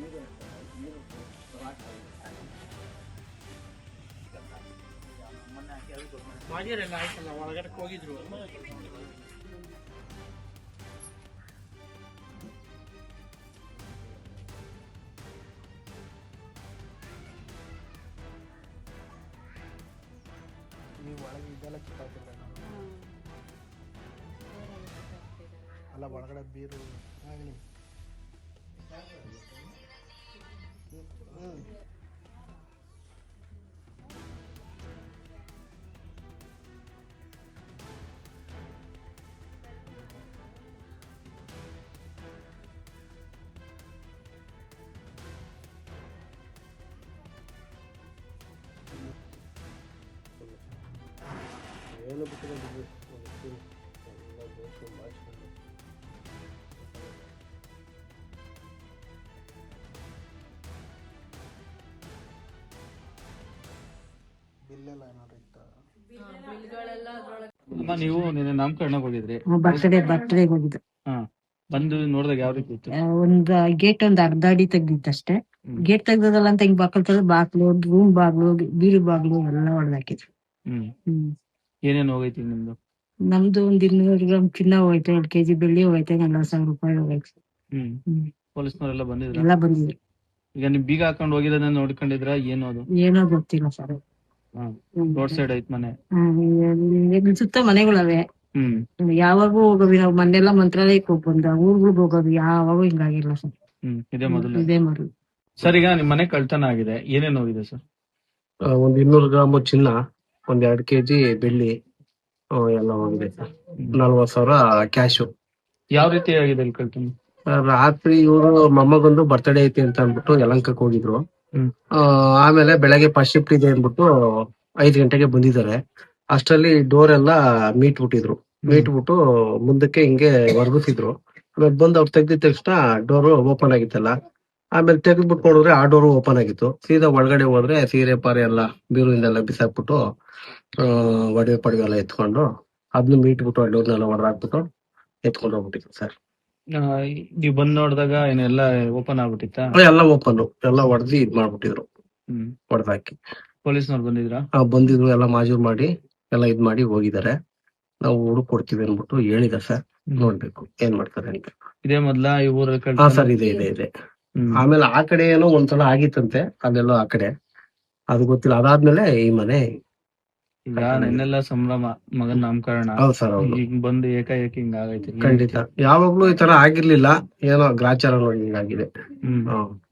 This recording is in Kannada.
ನೀರು ನೀರು ಮಾಡ್ಯಾರಲ್ಲ ಆಯ್ತಲ್ಲ ಒಳಗಡೆ ಹೋಗಿದ್ರು. ನೀವು ಒಳಗೆ ಇದೆಲ್ಲ ಕಿತ್ತಾಕಿಲ್ಲ ಅಲ್ಲ ಒಳಗಡೆ ಬೀರು. ಆಗಲಿ Hum. Eu não vou querer ver. ಬಿಲ್ಲೆಲ್ಲ ಏನಾದ್ರು ಇತ್ತಾ? ಅಮ್ಮ ನೀವು ನಿನ್ನೆ ನಾಮಕರಣಕ್ಕೆ ಹೋಗಿದ್ರಿ ಬರ್ತಡೇ ಬರ್ತಡೇ ಹೋಗಿದ್ದು. ಹಾ ಬಂದು ನೋಡಿದಾಗ ಯಾವ ರೀತಿ ಇತ್ತು? ಆ, ಒಂದ್ ಗೇಟ್ ಒಂದ್ ಅರ್ಧ ಅಡಿ ತೆಗ್ದಿತ್ತಷ್ಟೇ. ಗೇಟ್ ತೆಗ್ದದಲ್ಲ ಅಂತ ಹಿಂಗ್ ಬಾಕಲ್ ತೆಗ್ದು ಬಾಕ್ಲು ರೂಮ್ ಬಾಗ್ಲು ಬೀರು ಬಾಗ್ಲು ಎಲ್ಲ ಹೊಡೆದಾಕಿದ್ರು ಹ್ಮ್. ಹ್ಮ್. ಏನೇನ್ ಹೋಗೈತಿ ನಿಮ್ದು? ನಮ್ದು ಒಂದ್ ಇನ್ನೂರು ಗ್ರಾಮ್ ಚಿನ್ನ ಹೋಯ್ತು ಎರಡ್ ಕೆಜಿ ಬೆಳ್ಳಿ ಹೋಯ್ತು ನಲ್ವತ್ ಸಾವಿರ ರೂಪಾಯಿ ಹೋಯ್ತು ಹ್ಮ್. ಹ್ಮ್. ಪೊಲೀಸ್ನವರೆಲ್ಲ ಬಂದಿದ್ರ? ಎಲ್ಲ ಬಂದಿದ್ರು. ಈಗ ನಿಮ್ ಬೀಗ ಹಾಕೊಂಡ್ ಹೋಗಿದ್ದನ್ನ ನೋಡ್ಕೊಂಡಿದ್ರ? ಏನು ಅದು? ಏನೋ ಗೊತ್ತಿಲ್ಲ ಸರ್. ರೋಡ್ ಸೈಡ್ ಐತ್ ಮನೆ. ಸುತ್ತ ಮನೆಗಳವೆ. ಹ್ಮ್. ಯಾವಾಗೂ ಹೋಗವಿ ನಾವು. ಮೊನ್ನೆಲ್ಲ ಮಂತ್ರಾಲಯಕ್ಕೆ ಹೋಗ್ ಬಂದ. ಊರ್ಗಳಿಗೆ ಹೋಗೋದು ಯಾವಾಗೂ ಹಿಂಗಾಗಿಲ್ಲ ಸರ್. ಹ್ಮ್ ಇದೇ ಮೊದಲು. ಇದೇ ಮೊದಲು. ಸರ್ ಈಗ ನಿಮ್ ಮನೆ ಕಳ್ತನ ಆಗಿದೆ. ಏನೇನ್ ಹೋಗಿದೆ ಸರ್? ಒಂದ್ ಇನ್ನೂರು ಗ್ರಾಮ್ ಚಿನ್ನ ಒಂದ್ ಎರಡ್ ಕೆಜಿ ಬೆಳ್ಳಿ ಆ, ಎಲ್ಲ ಹೋಗಿದೆ ನಲ್ವತ್ ಸಾವಿರ ಕ್ಯಾಶು. ಯಾವ ರೀತಿ ಆಗಿದೆ ಇಲ್ಲಿ ಕಳ್ತನ ರಾತ್ರಿ ಇವರು ಮೊಮ್ಮಗಂದು ಬರ್ತಡೇ ಐತಿ ಅಂತ ಅಂದ್ಬಿಟ್ಟು ಯಲಂಕಕ್ಕೆ ಹೋಗಿದ್ರು. ಹ್ಮ್. ಆಮೇಲೆ ಬೆಳಗ್ಗೆ ಫಸ್ಟ್ ಶಿಫ್ಟ್ ಇದೆ ಅಂದ್ಬಿಟ್ಟು ಐದ್ ಗಂಟೆಗೆ ಬಂದಿದ್ದಾರೆ. ಅಷ್ಟರಲ್ಲಿ ಡೋರ್ ಎಲ್ಲ ಮೀಟ್ ಬಿಟ್ಟಿದ್ರು ಮೀಟ್ ಬಿಟ್ಟು ಮುಂದಕ್ಕೆ ಹಿಂಗೆ ವರ್ಗಿಸಿದ್ರು ಆಮೇಲೆ ಬಂದು ಅವ್ರು ತೆಗ್ದಿದ ತಕ್ಷಣ ಡೋರ್ ಓಪನ್ ಆಗಿತ್ತಲ್ಲ. ಆಮೇಲೆ ತೆಗೆದ್ಬಿಟ್ಟು ನೋಡಿದ್ರೆ ಆ ಡೋರು ಓಪನ್ ಆಗಿತ್ತು. ಸೀದಾ ಒಳಗಡೆ ಹೋದ್ರೆ ಸೀರೆ ಪಾರೆ ಎಲ್ಲ ಬೀರುವಿಂದೆಲ್ಲ ಬಿಸಾಕ್ಬಿಟ್ಟು ಒಡವೆ ಪಡವೆ ಎಲ್ಲ ಎತ್ಕೊಂಡು ಅದನ್ನ ಮೀಟ್ ಬಿಟ್ಟು ಆ ಡೋರ್ನೆಲ್ಲ ಹೊಡೆದಾಕ್ಬಿಟ್ಟು ಎತ್ಕೊಂಡು ಹೋಗ್ಬಿಟ್ಟಿದ್ರು ಸರ್. ನೀವ್ ಬಂದ್ ನೋಡಿದಾಗ ಏನೆಲ್ಲ ಓಪನ್ ಆಗ್ಬಿಟ್ಟಿತ್ತಾ? ಎಲ್ಲ ಓಪನ್ ಎಲ್ಲ ಹೊಡೆದಿ ಇದ್ ಮಾಡ್ಬಿಟ್ಟಿದ್ರು. ಹ್ಮ್. ಹೊಡೆದಾಕಿ. ಪೊಲೀಸ್ನವ್ರು ಬಂದಿದ್ರಾ? ಬಂದಿದ್ರು ಎಲ್ಲ ಮಾಜೂರ್ ಮಾಡಿ ಎಲ್ಲ ಇದ್ ಮಾಡಿ ಹೋಗಿದ್ದಾರೆ. ನಾವು ಹುಡುಕ್ ಕೊಡ್ತೀವಿ ಅನ್ಬಿಟ್ಟು ಹೇಳಿದ ಸರ್. ನೋಡ್ಬೇಕು ಏನ್ ಮಾಡ್ತಾರೆ ಅಂತ. ಇದೇ ಮೊದ್ಲ ಈ ಊರ ಹಾ ಸರ್ ಇದೆ ಇದೆ ಇದೆ. ಆಮೇಲೆ ಆ ಕಡೆ ಏನೋ ಒಂದ್ಸಲ ಆಗಿತ್ತಂತೆ ಅದೆಲ್ಲೋ ಆ ಕಡೆ. ಅದು ಗೊತ್ತಿಲ್ಲ ಅದಾದ್ಮೇಲೆ ಈ ಮನೆ ಈಗ ನಿನ್ನೆಲ್ಲ ಸಂಭ್ರಮ ಮಗನ ನಾಮಕರಣ. ಹೌದು ಸರ್ ಹೌದು. ಈಗ ಬಂದು ಏಕಾಏಕಿ ಹಿಂಗ ಆಗೈತಿ. ಖಂಡಿತ. ಯಾವಾಗ್ಲೂ ಈ ತರ ಆಗಿರ್ಲಿಲ್ಲ ಏನೋ ಗ್ರಾಚಾರ ಹಿಂಗಾಗಿದೆ. ಹ್ಮ್.